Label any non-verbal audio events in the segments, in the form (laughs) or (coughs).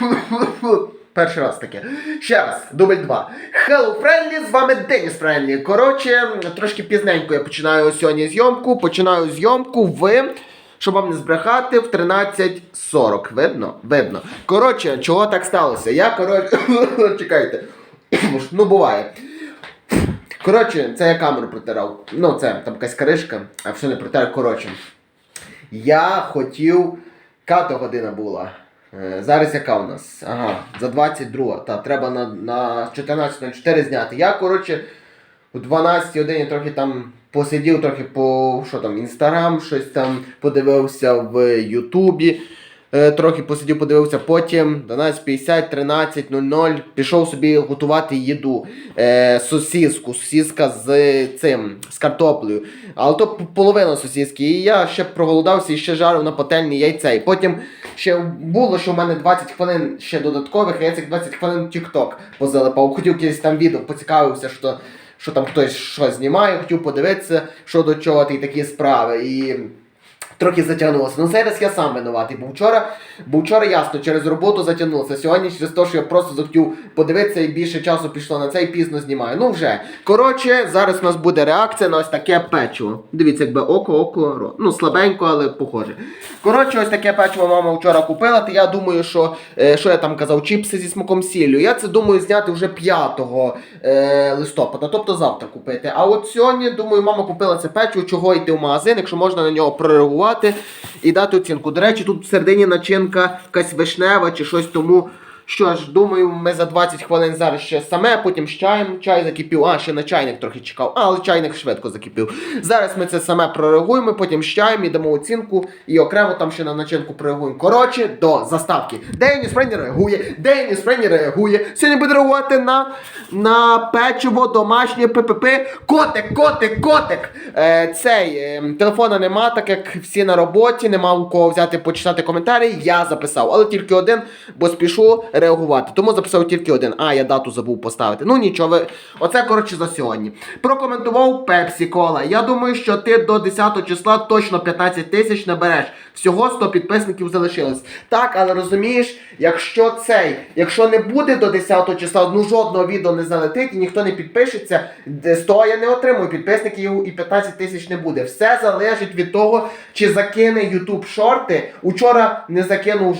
(laughs) Перший раз таке. Ще раз, дубль два. Hello, Friendly, з вами Деніс Friendly. Коротше, трошки пізненько я починаю сьогодні зйомку. Починаю зйомку в. Щоб вам не збрехати, в 13.40. Видно? Видно. Коротше, чого так сталося? Я, коротше. (laughs) Чекайте. (coughs) ну, буває. Коротше, це я камеру протирав. Ну, це там якась кришка, а все не протирав. Коротше. Я хотів. Ката година була. Е, Зараз яка у нас? Ага, за 22. Та треба на, на 14.04 зняти. Я, коротше, у 12 годині трохи там посидів, трохи по що там, інстаграм, щось там подивився в Ютубі. Е, Трохи посидів, подивився, потім 12.50, 13.00 пішов собі готувати їду. Е, сосиску, сосиска з цим, з картоплею. Але то половина сосиски. І я ще проголодався і ще жарив на пательні яйце. І потім ще було, що в мене 20 хвилин ще додаткових, а я цих 20 хвилин TikTok позалипав. Хотів якесь там відео, поцікавився, що, що там хтось щось знімає, хотів подивитися, що до чого і такі справи. І трохи затягнулося. Ну зараз я сам винуватий. Бо вчора, бо вчора ясно, через роботу затягнулося. Сьогодні через те, що я просто захотів подивитися і більше часу пішло на це і пізно знімаю. Ну вже. Коротше, зараз у нас буде реакція на ось таке печиво. Дивіться, якби око, око, рот. Ну, слабенько, але похоже. Коротше, ось таке печиво мама вчора купила. То я думаю, що е, що я там казав, чіпси зі смаком сіллю. Я це думаю зняти вже 5 е, листопада, тобто завтра купити. А от сьогодні, думаю, мама купила це печиво, чого йти в магазин, якщо можна на нього прореагувати і дати оцінку. До речі, тут всередині начинка якась вишнева чи щось тому. Що ж, думаю, ми за 20 хвилин зараз ще саме, потім з чаєм. Чай закипів, а ще на чайник трохи чекав, але чайник швидко закипів. Зараз ми це саме прореагуємо, потім з чаєм і дамо оцінку і окремо там ще на начинку прореагуємо. Коротше, до заставки. Деніс Френі реагує, Деніс Френі реагує. Сьогодні буде реагувати на, на печиво домашнє ППП. Котик, котик, котик. Е, цей е, телефона нема, так як всі на роботі, нема у кого взяти почитати коментарі. Я записав, але тільки один, бо спішу реагувати. Тому записав тільки один. А, я дату забув поставити. Ну нічого, оце коротше за сьогодні. Прокоментував Пепсі Кола. Я думаю, що ти до 10 числа точно 15 тисяч набереш. Всього 100 підписників залишилось. Так, але розумієш, якщо цей, якщо не буде до 10 числа, ну жодного відео не залетить і ніхто не підпишеться, де- з того я не отримую підписників і 15 тисяч не буде. Все залежить від того, чи закине YouTube шорти. Учора не закинув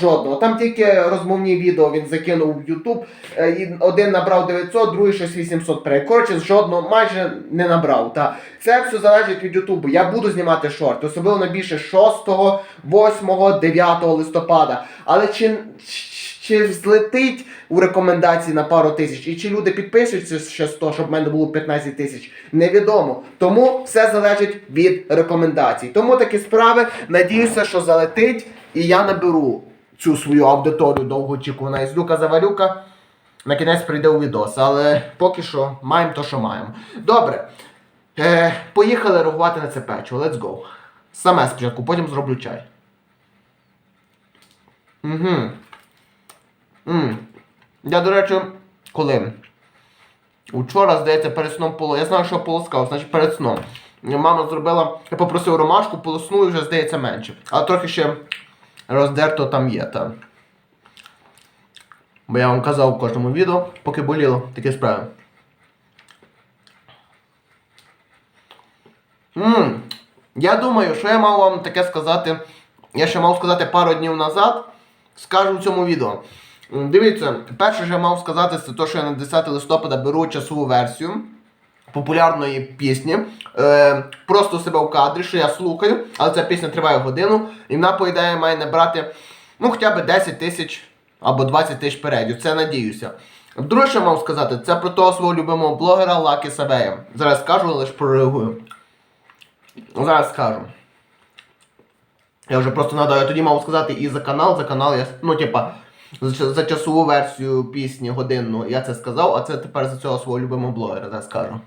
жодного. Там тільки розмовні відео він закинув в YouTube. Е, Один набрав 900, другий щось 800 переглядів. Коротше, жодного майже не набрав. Та це все залежить від Ютубу. Я буду знімати шорти, особливо найбільше 6, 8, 9 листопада. Але чи, чи злетить у рекомендації на пару тисяч, і чи люди підпишуться ще 100, щоб в мене було 15 тисяч, невідомо. Тому все залежить від рекомендацій. Тому такі справи. Надіюся, що залетить, і я наберу цю свою аудиторію довгоочікувану із Люка Заварюка. На кінець прийде у відос, але поки що маємо то, що маємо. Добре. Е, поїхали реагувати на це печиво. Let's go. Саме спочатку, потім зроблю чай. Угу. М. Я, до речі, коли? Учора, здається, перед сном поло. Я знаю, що полоскав, значить перед сном. Мама зробила, я попросив ромашку, полосну і вже здається менше. Але трохи ще роздерто там є. Та. Бо я вам казав у кожному відео, поки боліло, такі справи. Ммм. Я думаю, що я мав вам таке сказати. Я ще мав сказати пару днів назад. Скажу в цьому відео. Дивіться, перше, що я мав сказати, це те, що я на 10 листопада беру часову версію популярної пісні. Е, просто себе в кадрі, що я слухаю, але ця пісня триває годину, і вона, по ідеї, має набрати ну, хоча б 10 тисяч або 20 тисяч передів. Це надіюся. Друге, що я мав сказати, це про того свого любимого блогера Лакі Савея. Зараз скажу, але ж прореагую. Зараз скажу. Я вже просто нагадаю, я тоді мав сказати і за канал, за канал я. Ну, типа, за, за часову версію пісні годинну я це сказав, а це тепер за цього свого любимого блогера, зараз скажу.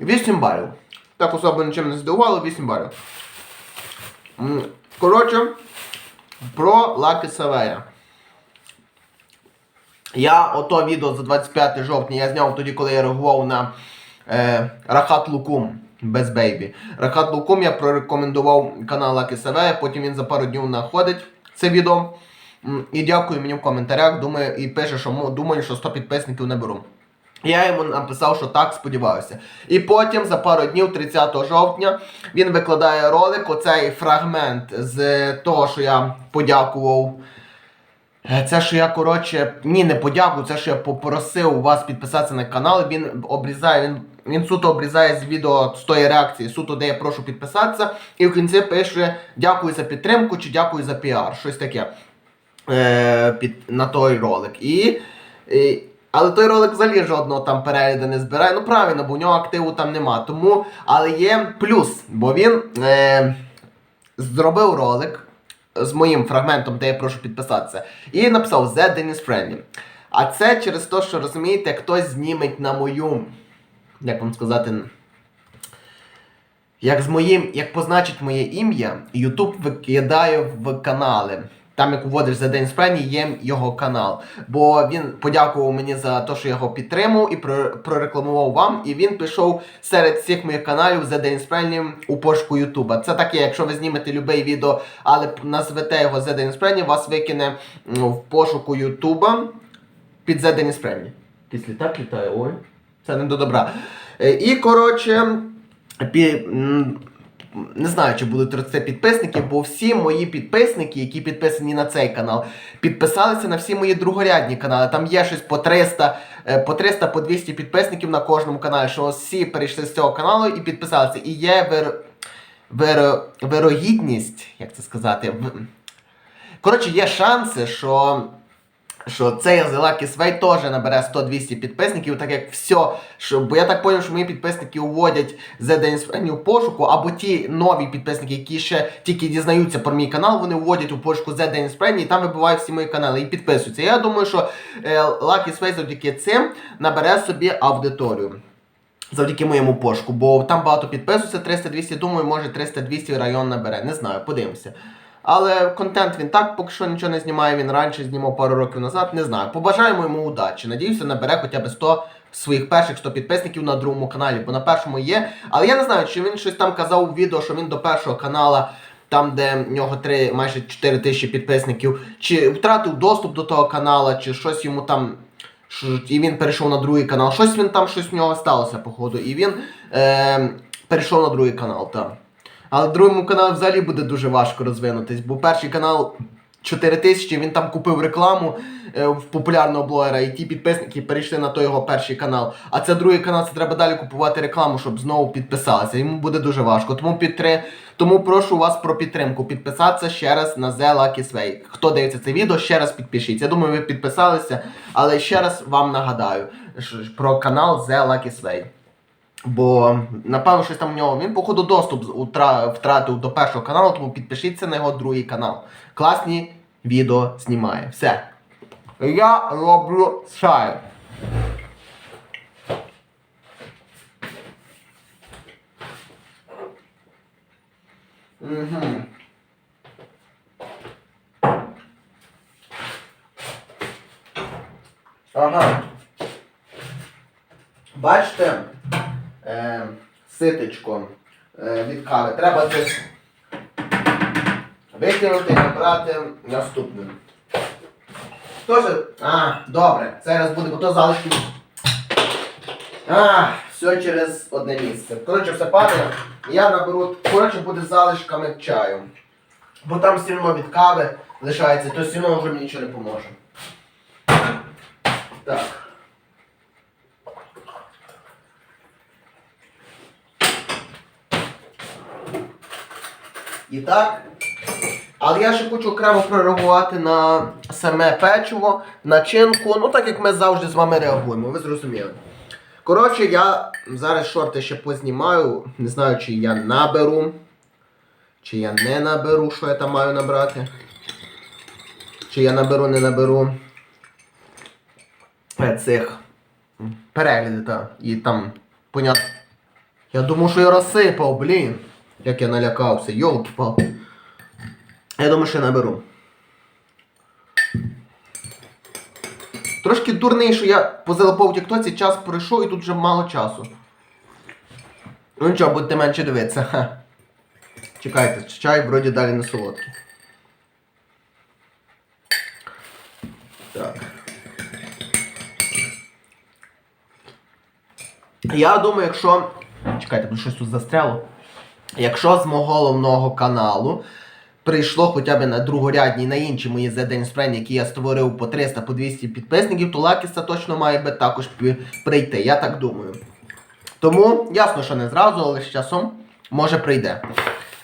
8 балів. Так особо нічим не здивувало, 8 балів. Коротше, про Лаки Савея. Я ото відео за 25 жовтня я зняв тоді, коли я реагував на е, Рахат Лукум без бейбі. Рахат Лукум я прорекомендував канал Lucky CV, потім він за пару днів знаходить це відео. І дякую мені в коментарях. Думаю, і пише, що думаю, що 100 підписників наберу. Я йому написав, що так, сподіваюся. І потім за пару днів, 30 жовтня, він викладає ролик, оцей фрагмент з того, що я подякував. Е, Це, що я, коротше, ні, не подякую, це, що я попросив вас підписатися на канал, він обрізає, він, він суто обрізає з відео з тої реакції, суто, де я прошу підписатися, і в кінці пише дякую за підтримку чи дякую за піар, щось таке е, під, на той ролик. І, і, але той ролик взагалі жодного там перегляду не збирає. Ну правильно, бо у нього активу там нема. Тому, але є плюс, бо він е, зробив ролик з моїм фрагментом, де я прошу підписатися, і написав The Dennis Friendly. А це через те, що розумієте, хтось зніметь на мою, як вам сказати, як з моїм, як позначить моє ім'я, YouTube викидає в канали. Там, як вводиш за день спрені, є його канал. Бо він подякував мені за те, що я його підтримав і прорекламував вам. І він пішов серед всіх моїх каналів за день спрені у пошуку Ютуба. Це таке, якщо ви знімете любе відео, але назвете його за день спрені, вас викине в пошуку Ютуба під за день спрені. Якийсь літак літає, ой. Це не до добра. Е, І коротше. Пі... Не знаю, чи будуть це підписники, бо всі мої підписники, які підписані на цей канал, підписалися на всі мої другорядні канали. Там є щось по 300, е, по 300, по 200 підписників на кожному каналі, що всі перейшли з цього каналу і підписалися. І є вир... Вир... вирогідність, як це сказати, коротше, є шанси, що що цей Lucky Свей теж набере 100-200 підписників, так як все, що, бо я так зрозумів, що мої підписники уводять за день спрені у пошуку, або ті нові підписники, які ще тільки дізнаються про мій канал, вони вводять у пошуку за день спрені, і там вибивають всі мої канали і підписуються. Я думаю, що е, Lucky Свей завдяки цим набере собі аудиторію. Завдяки моєму пошуку, бо там багато підписується, 300-200, думаю, може 300-200 район набере. Не знаю, подивимося. Але контент він так поки що нічого не знімає, він раніше знімав пару років назад, не знаю. Побажаємо йому удачі. Надіюся, набере хоча б 100 своїх перших 100 підписників на другому каналі, бо на першому є. Але я не знаю, чи він щось там казав у відео, що він до першого канала, там де в нього 3, майже 4 тисячі підписників, чи втратив доступ до того канала, чи щось йому там. І він перейшов на другий канал. Щось він там, щось в нього сталося, походу. І він е, перейшов на другий канал, так. Але другому каналу взагалі буде дуже важко розвинутись, бо перший канал 4000, він там купив рекламу е, в популярного блогера, і ті підписники перейшли на той його перший канал. А це другий канал, це треба далі купувати рекламу, щоб знову підписалися. Йому буде дуже важко. Тому підтри... Тому прошу вас про підтримку. Підписатися ще раз на The Lucky Sway. Хто дивиться це відео, ще раз підпишіться. Я думаю, ви підписалися, але ще раз вам нагадаю про канал The Lucky Sway. Бо, напевно, щось там у нього. Він, походу, доступ втратив до першого каналу, тому підпишіться на його другий канал. Класні відео знімає. Все. Я роблю чай. Угу. Ага. Бачите, е, ситечко е, від кави. Треба це викинути і набрати наступним. Тоже. А, добре, зараз буде, бо то залишки. А, все через одне місце. Коротше, все падає. Я наберу, коротше, буде залишками чаю. Бо там все одно від кави лишається, то все одно вже мені нічого не поможе. Так. І так. Але я ще хочу окремо прореагувати на саме печиво, начинку, ну так як ми завжди з вами реагуємо, ви зрозуміли. Коротше, я зараз шорти ще познімаю. Не знаю, чи я наберу, чи я не наберу, що я там маю набрати. Чи я наберу, не наберу е, цих переглядів. І там, понятно. Я думав, що я розсипав, блін. Як я налякався, йолки палки Я думаю, що я наберу. Трошки дурний, що я позалипав в тіктоці, час пройшов і тут вже мало часу. Ну нічого, будете менше дивитися. Ха. Чекайте, чай вроді далі не солодкий. Так. Я думаю, якщо. Чекайте, бо щось тут застряло. Якщо з мого головного каналу прийшло хоча б на другорядні, на інші мої за день спрень, які я створив по 300, по 200 підписників, то Лакіса точно має би також прийти. Я так думаю. Тому ясно, що не зразу, але з часом може прийде.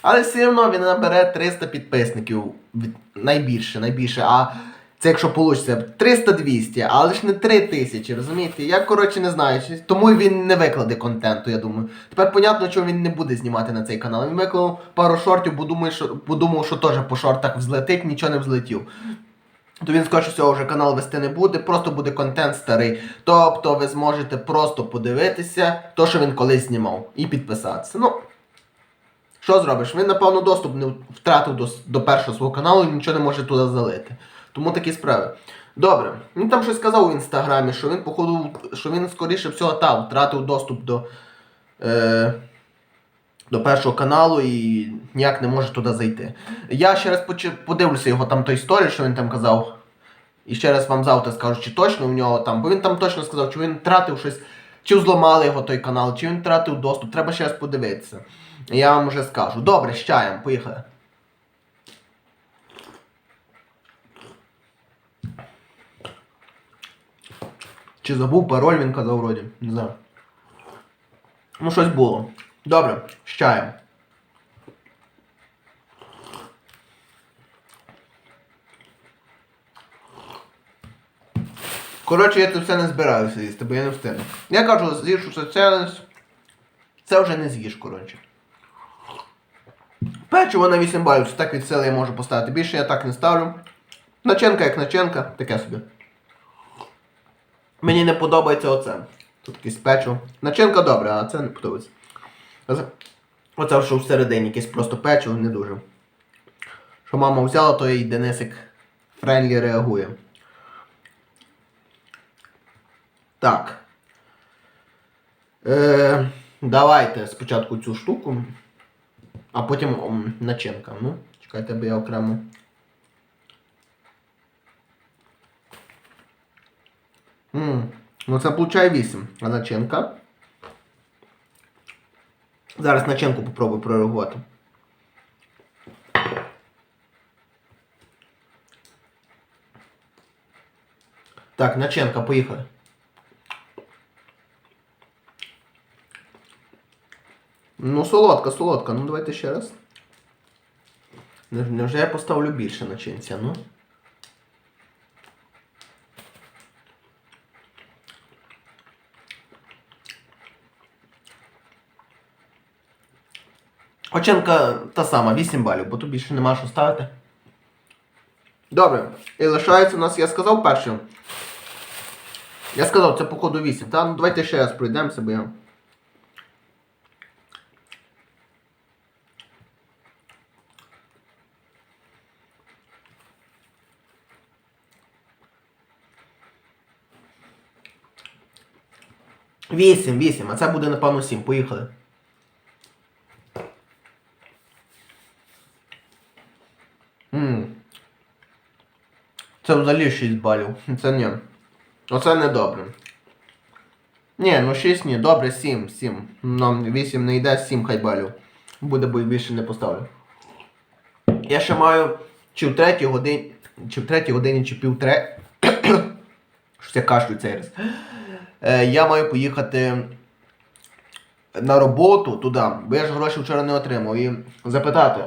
Але все одно він набере 300 підписників. Найбільше, найбільше. А це якщо вийде 300-200, але ж не 3000, розумієте? Я, коротше, не знаю. Тому він не викладе контенту, я думаю. Тепер понятно, чого він не буде знімати на цей канал. Він виклав пару шортів, бо думаю, що, бо думав, що теж по шортах взлетить, нічого не взлетів. То він що цього вже канал вести не буде, просто буде контент старий. Тобто ви зможете просто подивитися то, що він колись знімав, і підписатися. Ну, що зробиш? Він, напевно, доступ не втратив до, до першого свого каналу і нічого не може туди залити. Тому такі справи. Добре. Він там щось сказав у інстаграмі, що він, походу, що він скоріше всього та, втратив доступ до, е, до першого каналу і ніяк не може туди зайти. Я ще раз подивлюся його там той історію, що він там казав. І ще раз вам завтра скажу, чи точно в нього там, бо він там точно сказав, чи він втратив щось, чи взломали його той канал, чи він втратив доступ. Треба ще раз подивитися. Я вам вже скажу. Добре, з чаєм, поїхали. Чи забув пароль, він казав вроді. Не знаю. Ну, щось було. Добре, з чаєм. Коротше, я це все не збираюся їсти, бо я не встигну. Я кажу, з'їж челендж. Це вже не з'їж, коротше. Печиво на 8 балів, це так від сили я можу поставити. Більше я так не ставлю. Начинка як начинка, таке собі. Мені не подобається оце. Тут якесь печиво. Начинка добре, а це не подобається. Оце що всередині якесь просто печиво, не дуже. Що мама взяла, то і Денисик френлі реагує. Так. Е, давайте спочатку цю штуку, а потім м, начинка. Ну, чекайте, бо я окремо. М, ну це получає 8. А начинка. Зараз начинку попробую прореагувати. Так, начинка, поїхали. Ну, солодка, солодка. Ну давайте ще раз. Не- Невже я поставлю більше начинця, ну? Оцінка та сама, 8 балів, бо тут більше нема що ставити. Добре. І лишається у нас, я сказав першим. Я сказав, це походу 8, та? Ну давайте ще раз пройдемося, бо я. Вісім, вісім, а це буде напевно сім. Поїхали. Ммм. Це взагалі 6 балів. Це ні. Оце не добре. Ні, ну 6 ні, добре, 7, 7. Ну, 8 не йде, 7 хай балів. Буде, бо більше не поставлю. Я ще маю чи в третій годині, чи в третій годині, чи пів. Щось я кашлю цей раз. Е, я маю поїхати на роботу туди, бо я ж гроші вчора не отримав. І запитати,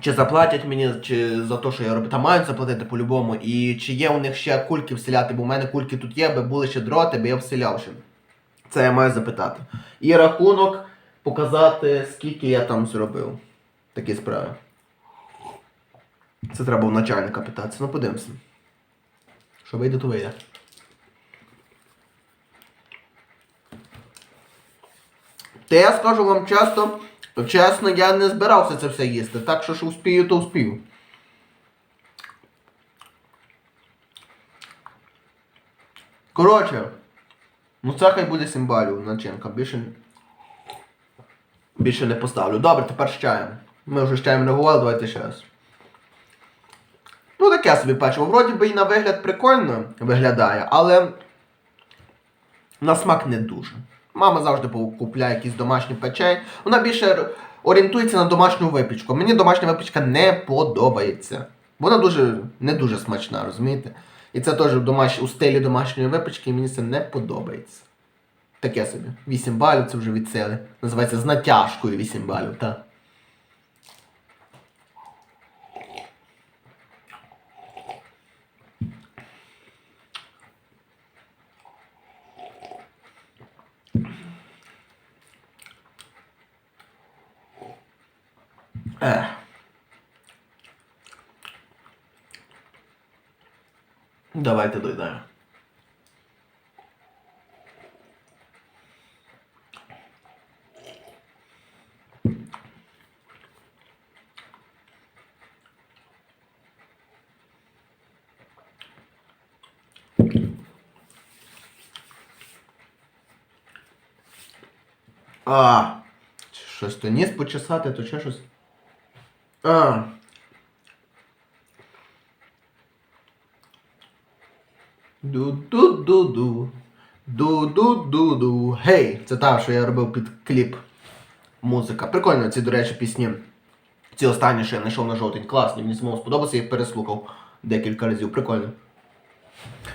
чи заплатять мені чи за те, що я роблю. Та мають заплатити по-любому. І чи є у них ще кульки вселяти, бо в мене кульки тут є, би були ще дроти, би я вселяв ще. Це я маю запитати. І рахунок показати, скільки я там зробив. Такі справи. Це треба у начальника питатися. Ну подивимося. Що вийде, то вийде. Та я скажу вам часто, чесно, я не збирався це все їсти, так що ж успію, то успію. Коротше, ну це хай буде 7 начинка, більше. Більше не поставлю. Добре, тепер з чаєм. Ми вже з чаєм реагували, давайте ще раз. Ну, таке собі печиво. Вроді би і на вигляд прикольно виглядає, але на смак не дуже. Мама завжди купляє якісь домашні печень. Вона більше орієнтується на домашню випічку. Мені домашня випічка не подобається. Вона дуже не дуже смачна, розумієте? І це теж домаш... у стилі домашньої випічки, і мені це не подобається. Таке собі. 8 балів це вже від сили. Називається з натяжкою 8 балів, так. Ех. Давайте доїдаємо. А, щось то ніс почесати, то ще щось. А. Ду-ду-ду-ду. Ду-ду-ду-ду. Гей! Це та, що я робив під кліп. Музика. Прикольно ці, до речі, пісні. Ці останні, що я знайшов на жовтень. Класні, мені самому сподобався, я їх переслухав декілька разів. Прикольно.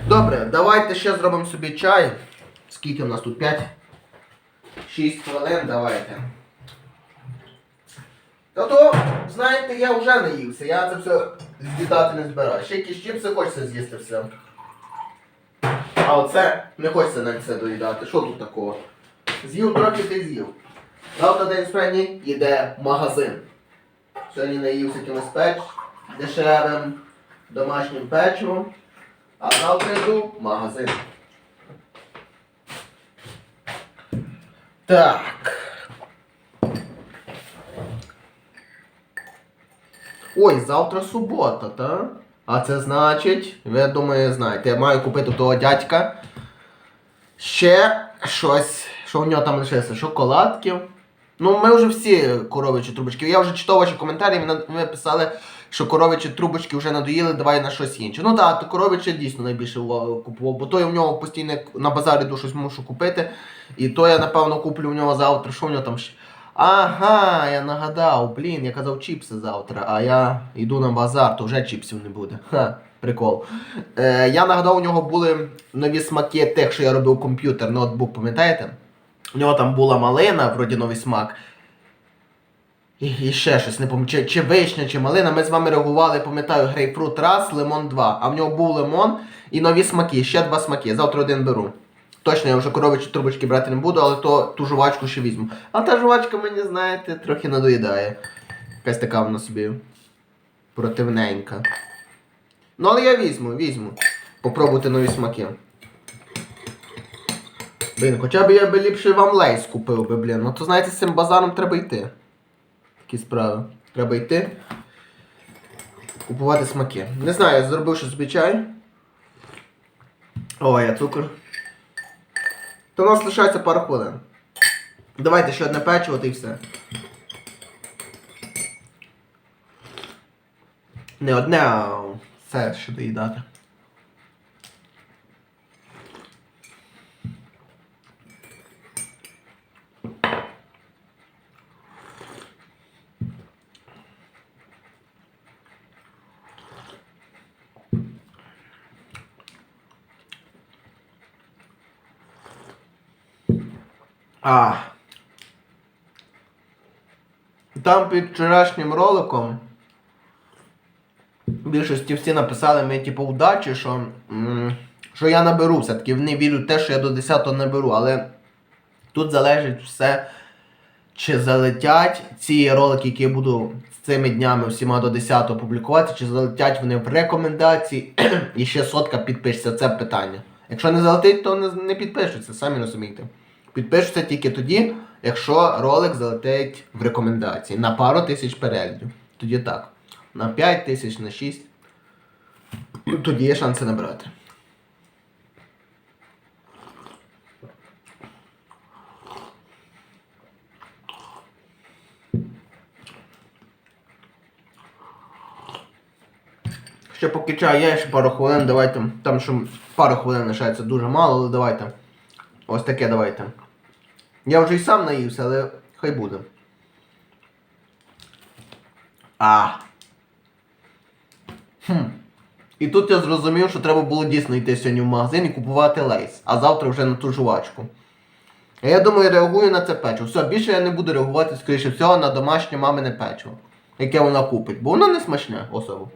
Добре, давайте ще зробимо собі чай. Скільки у нас тут? 5? 6 хвилин, давайте. Та то, знаєте, я вже наївся, я це все з'їдати не збираю. Ще якісь чіпси хочеться з'їсти все. А оце не хочеться навіть це доїдати. Що тут такого? З'їв трохи ти з'їв. Завтра день справді йде магазин. Сьогодні наївся якимось печ дешевим домашнім печивом. А завтра йду магазин. Так. Ой, завтра субота, та? А це значить, ви думаю, знаєте, я маю купити того дядька. Ще щось, що в нього там лишилося, шоколадків. Ну, ми вже всі коровичі трубочки. Я вже читав ваші коментарі, ви писали, що коровичі трубочки вже надоїли, давай на щось інше. Ну так, то коровичі дійсно найбільше купував, бо то я в нього постійно на базарі щось мушу купити. І то я, напевно, куплю в нього завтра. Що в нього там ще? Ага, я нагадав, блін, я казав чіпси завтра, а я йду на базар, то вже чіпсів не буде. Ха, прикол. Е, я нагадав, у нього були нові смаки тих, що я робив комп'ютер, ноутбук, пам'ятаєте? У нього там була малина, вроді новий смак. І, і ще щось, не пам'ятаю, чи, чи вишня, чи малина. Ми з вами реагували, пам'ятаю, грейпфрут раз, лимон 2. А в нього був лимон і нові смаки, ще два смаки. Завтра один беру. Точно, я вже коровичі трубочки брати не буду, але то ту жувачку ще візьму. А та жувачка мені, знаєте, трохи надоїдає. Якась така вона собі противненька. Ну, але я візьму, візьму. Попробувати нові смаки. Блін, хоча б я би ліпше вам лейс купив би, блін. Ну то знаєте, з цим базаром треба йти. Такі справи. Треба йти. Купувати смаки. Не знаю, я зробив щось чай. О, я цукор. То у нас лишається пару хвилин. Давайте ще одне печиво й все. Не одне, а все ще доїдати. А. Там під вчорашнім роликом більшості всі написали мені, типу, вдачі, що, що я наберу. Все-таки вони вірять в те, що я до 10-го наберу. Але тут залежить все, чи залетять ці ролики, які я буду з цими днями всіма до 10-го публікувати, чи залетять вони в рекомендації (clears throat) і ще сотка підпишеться. Це питання. Якщо не залетить, то не підпишуться, самі розумієте. Підпишуться тільки тоді, якщо ролик залетить в рекомендації на пару тисяч переглядів. Тоді так. На 5 тисяч, на 6. Ну, тоді є шанси набрати. Ще поки чаю є ще пару хвилин, давайте. Там що пару хвилин лишається дуже мало, але давайте. Ось таке давайте. Я вже й сам наївся, але хай буде. А. Хм. І тут я зрозумів, що треба було дійсно йти сьогодні в магазин і купувати лейс, а завтра вже на ту жувачку. А я думаю, реагую на це печиво. Все, більше я не буду реагувати, скоріше всього, на домашнє мамине печиво, яке вона купить, бо воно не смачне особо.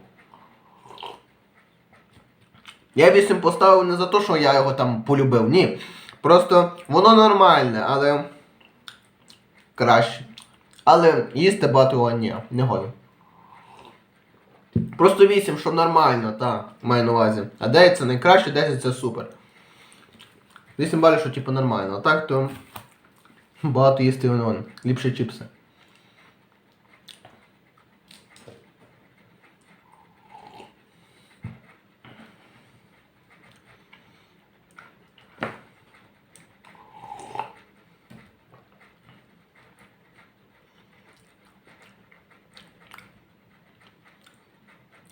Я 8 поставив не за те, що я його там полюбив, ні. Просто воно нормальне, але краще. Але їсти багато ні, не годен. Просто 8, що нормально, та, маю на увазі. А 9 це найкраще, 10 це супер. 8 балів, що типу нормально. А так то багато їсти воно. Ліпше чіпси.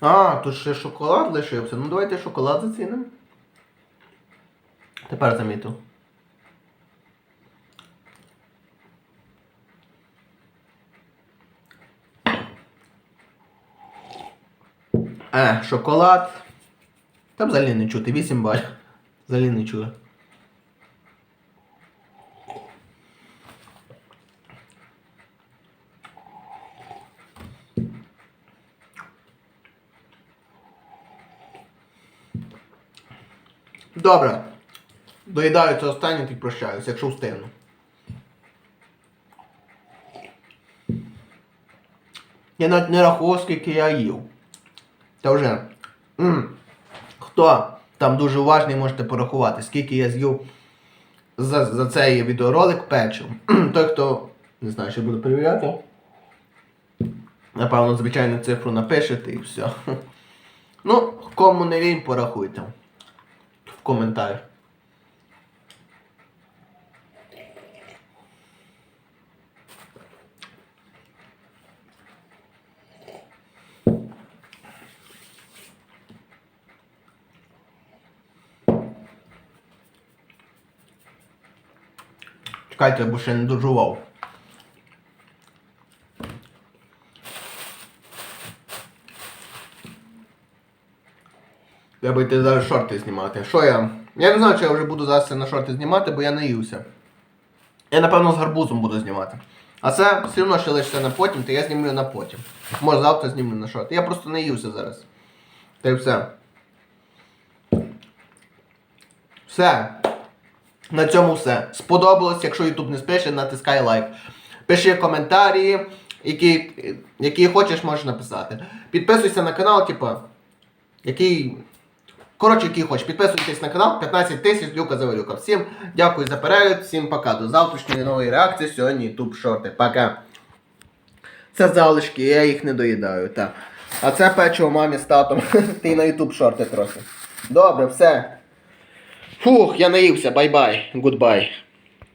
А, тут ще шоколад лишився. Ну давайте шоколад зацінимо. Тепер замітив. Е, шоколад. Там взагалі не чути, 8 балів. Взагалі не чую. Добре. Доїдаю це останнє, прощаюсь, якщо встигну. Я навіть не рахував, скільки я їв. Та вже. м Хто там дуже уважний, можете порахувати, скільки я з'їв за, за цей відеоролик печив. Той, хто не знаю, що буду перевіряти. Напевно, звичайну цифру напишете і все. Ну, кому не лінь, порахуйте. В коментарях. Чекайте, бо ще не Треба йти зараз шорти знімати. Що я? Я не знаю, чи я вже буду зараз на шорти знімати, бо я наївся. Я напевно з гарбузом буду знімати. А це все одно ще лишиться на потім, то я знімлю на потім. Може завтра знімлю на шорти. Я просто наївся зараз. Та й все. Все. На цьому все. Сподобалось, якщо YouTube не спише, натискай лайк. Пиши коментарі, які, які хочеш, можеш написати. Підписуйся на канал, типа, який. Коротше, який хоче, Підписуйтесь на канал, 15 тисяч Люка Завалюка. Всім дякую за перегляд, всім пока. До завтрашньої нової реакції. Сьогодні YouTube шорти. Пока. Це залишки, я їх не доїдаю. так. А це печиво мамі з татом. (laughs) Ти на YouTube шорти трохи. Добре, все. Фух, я наївся. Бай-бай. Гудбай.